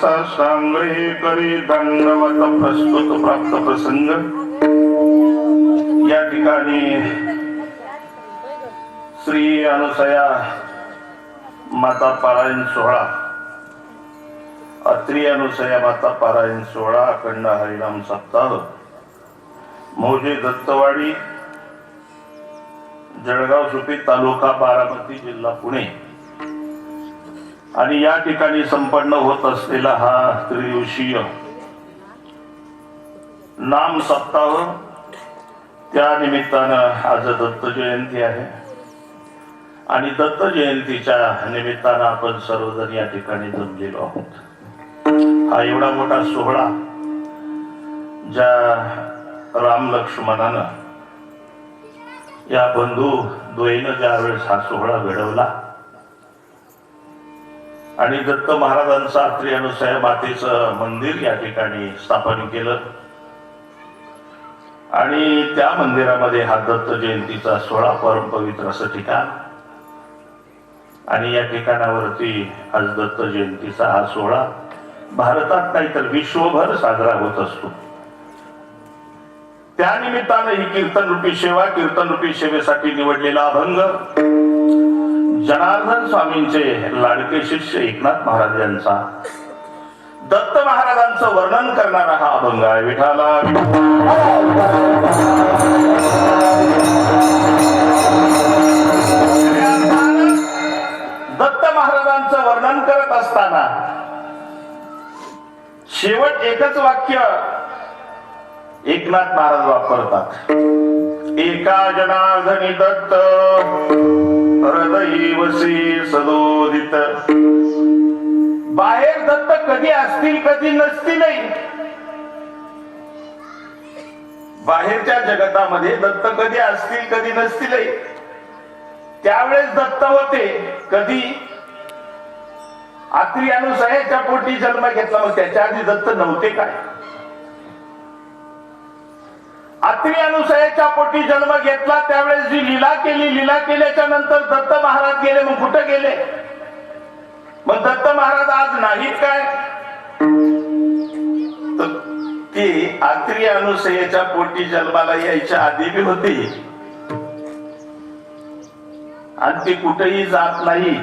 साष्टांग्रही करी दंडवत प्रस्तुत प्राप्त प्रसंग. या ठिकाणी श्री अनुसया माता पारायण सोहळा अत्री अनुसया माता पारायण सोहळा अखंड हरिनाम सप्ताह मौजे दत्तवाडी जळगाव सुपी तालुका बारामती जिल्हा पुणे. आणि या ठिकाणी संपन्न होत असलेला हा त्रिदिवसीय नाम सप्ताह त्या निमित्तानं आज दत्त जयंती आहे. आणि दत्त जयंतीच्या निमित्तानं आपण सर्वजण या ठिकाणी जमलेलो आहोत. हा एवढा मोठा सोहळा ज्या राम लक्ष्मणानं या बंधू द्वयीनं ज्यावेळेस हा सोहळा घडवला आणि दत्त महाराजांचं आत्री अनुसया मातेचं मंदिर या ठिकाणी स्थापन केलं. आणि त्या मंदिरामध्ये हा दत्त जयंतीचा सोळा परम पवित्र असं ठिकाण. आणि या ठिकाणावरती आज दत्त जयंतीचा हा सोहळा भारतात नाही तर विश्वभर साजरा होत असतो. त्या निमित्ताने ही कीर्तन रूपी सेवा कीर्तन रूपी सेवेसाठी निवडलेला अभंग. जनार्दन स्वामींचे लाडके शिष्य एकनाथ महाराज यांचा. दत्त महाराजांचं वर्णन करणारा हा अभंग आहे. विठाला दत्त महाराजांचं वर्णन करत असताना शेवट एकच वाक्य एकनाथ महाराज वापरतात. एका जनार्दनी दत्त हृदयी वसी सदोदित। बाहेर दत्त कधी असतील कधी नसतीलही बाहेरच्या जगतामध्ये दत्त कधी असतील कधी नसतीलही त्यावेळेस दत्त होते कधी आत्री अनुसयाच्या पोटी जन्म घेतला मग त्याच्या आधी दत्त नव्हते काय? अत्री अनुसयाच्या पोटी जन्म घेतला त्यावेळेस जी लीला केली लीला केल्याच्यानंतर दत्त महाराज गेले मग कुठं गेले? मग दत्त महाराज आज नाहीत काय? ती ते आत्री अनुसयाच्या पोटी जन्माला यायच्या आधी बी होती. आणि ती कुठेही जात नाही.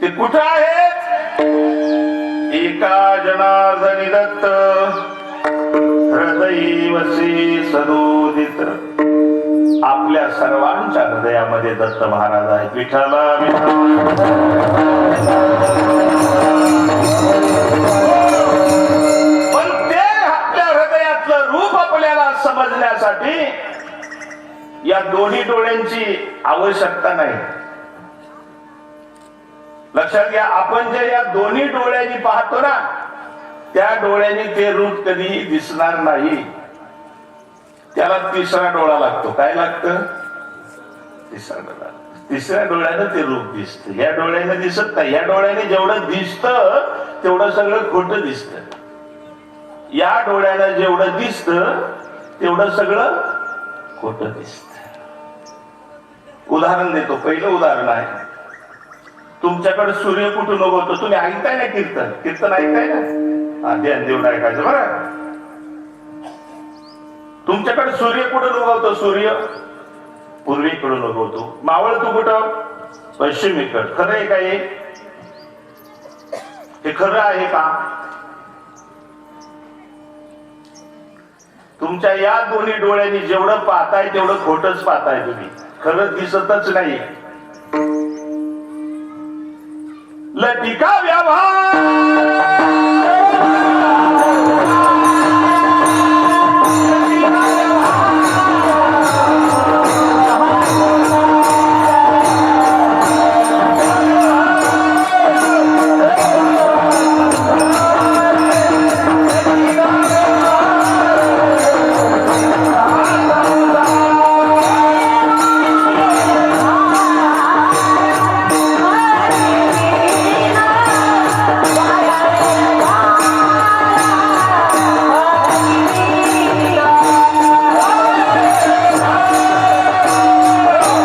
ते कुठं आहेत? एका जनार्दनी दत्त. हृदयी सदोदित आपल्या सर्वांच्या हृदयामध्ये दत्त महाराज आहेत. विठाला पण ते आपल्या हृदयातलं रूप आपल्याला समजण्यासाठी या दोन्ही डोळ्यांची आवश्यकता नाही. लक्षात घ्या आपण जे या दोन्ही डोळ्यांनी पाहतो ना त्या डोळ्याने ते रूप कधीही दिसणार नाही. त्याला तिसरा डोळा लागतो. काय लागतं? तिसरा डोळा तिसऱ्या डोळ्यानं ते रूप दिसत. या डोळ्याने दिसत नाही. या डोळ्याने जेवढं दिसत तेवढं सगळं खोट दिसत. या डोळ्यानं जेवढं दिसत तेवढं सगळं खोट दिसत. उदाहरण देतो. पहिलं उदाहरण आहे. तुमच्याकडे सूर्य कुठून उगवतो? तुम्ही ऐकताय ना कीर्तन? कीर्तन ऐकताय ना? हा ध्यान देऊन ऐकायचं बरं. तुमच्याकडे सूर्य कुठून उगवतो? सूर्य? पूर्वीकडून उगवतो. मावळ तू कुठं? पश्चिमेकड. खरं आहे का हे? हे खरं आहे का? तुमच्या या दोन्ही डोळ्यांनी जेवढं पाहताय तेवढं खोटच पाहताय तुम्ही. खरं दिसतच नाही. लटिका व्यवहार!